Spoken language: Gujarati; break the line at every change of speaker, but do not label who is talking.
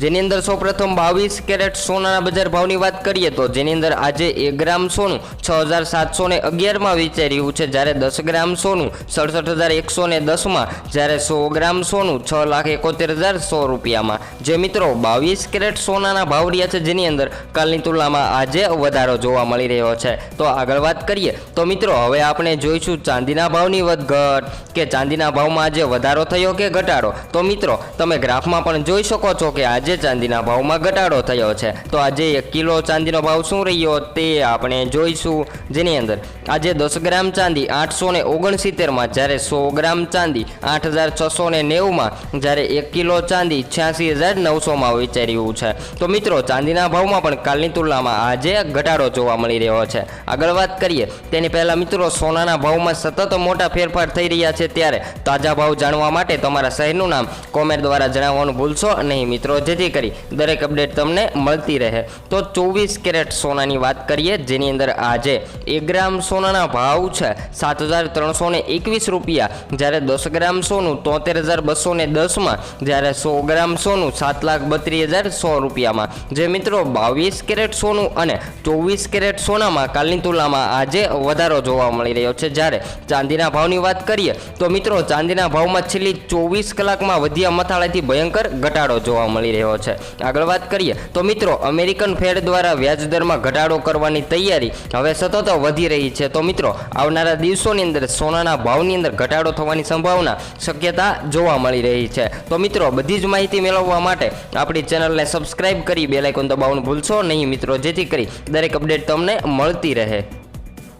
જેની અંદર સૌપ્રથમ બાવીસ કેરેટ સોનાના બજાર ભાવની વાત કરીએ તો જેની અંદર આજે એક ગ્રામ સોનું છ હજાર સાતસો ને અગિયારમાં વેચાઈ રહ્યું છે. જ્યારે દસ ગ્રામ સોનું સડસઠ હજાર એકસો ને દસમાં, જ્યારે સો ગ્રામ સોનું છ લાખ એકોતેર હજાર સો રૂપિયામાં. જે મિત્રો, બાવીસ કેરેટ સોનાના ભાવ રહ્યા છે જેની અંદર કાલની તુલનામાં આજે વધારો જોવા મળી રહ્યો છે. તો આગળ વાત કરીએ તો મિત્રો, હવે આપણે જોઈશું ચાંદીના ભાવની વધઘટ કે ચાંદીના ભાવમાં આજે વધારો થયો કે ઘટાડો? તો મિત્રો, તમે ગ્રાફમાં પણ જોઈ શકો છો કે આજે ચાંદીના ભાવમાં ઘટાડો થયો છે. તો આજે એક કિલો ચાંદીનો ભાવ શું રહ્યો તે આપણે જોઈશું. જેની અંદર આજે દસ ગ્રામ ચાંદી આઠસો ને ઓગણસિત્તેરમાં, જ્યારે સો ગ્રામ ચાંદી આઠ હજાર છસો ને નેવુંમાં, જ્યારે એક કિલો ચાંદી છ્યાસી હજાર નવસોમાં વિચાર્યું છે. તો મિત્રો, ચાંદીના ભાવમાં પણ કાલની તુલનામાં આજે ઘટાડો જોવા મળી રહ્યો છે. આગળ વાત કરીએ, તેની પહેલાં મિત્રો, સોનાના ભાવમાં સતત મોટા ફેરફાર થઈ રહ્યા છે ત્યારે. તાજા ભાવ જાણવા માટે તમારા શહેરનું નામ કોમેન્ટ દ્વારા જણાવવાનું ભૂલશો નહીં. મિત્રો જેથી કરી. દરેક અપડેટ તમને મળતી રહે. તો ચોવીસ કેરેટ સોનાની વાત કરીએ, જેની અંદર આજે એક ગ્રામ સોનાના ભાવ છે સાત હજાર ત્રણસો ને એકવીસ રૂપિયા. જ્યારે દસ ગ્રામ સોનું તોતેર હજાર બસો ને દસમાં, જ્યારે સો ગ્રામ સોનું સાત લાખ બત્રીસ હજાર સો રૂપિયામાં. જે મિત્રો બાવીસ કેરેટ સોનું અને ચોવીસ કેરેટ સોનામાં કાલની તુલનામાં આજે વધારો જોવા મળી રહ્યો છે. જ્યારે ચાંદીના ભાવની વાત કરીએ, તો મિત્રો ચાંદીના ભાવમાં છેલ્લી ચોવીસ કલાકમાં વધ્યા મથાળાથી ભયંકર ઘટાડો જોવા મળી રહ્યો છે. આગળ વાત કરીએ તો મિત્રો, અમેરિકન ફેડ દ્વારા વ્યાજ દરમાં ઘટાડો કરવાની તૈયારી હવે સતત વધી રહી છે. તો મિત્રો, આવનારા દિવસોની અંદર સોનાના ભાવની અંદર ઘટાડો થવાની સંભાવના, શક્યતા જોવા મળી રહી છે. તો મિત્રો, બધી જ માહિતી મેળવવા માટે આપણી ચેનલને સબસ્ક્રાઇબ કરી બેલાઇકોન દબાવવાનું ભૂલશો નહીં મિત્રો, જેથી કરી દરેક અપડેટ તમને મળતી રહે.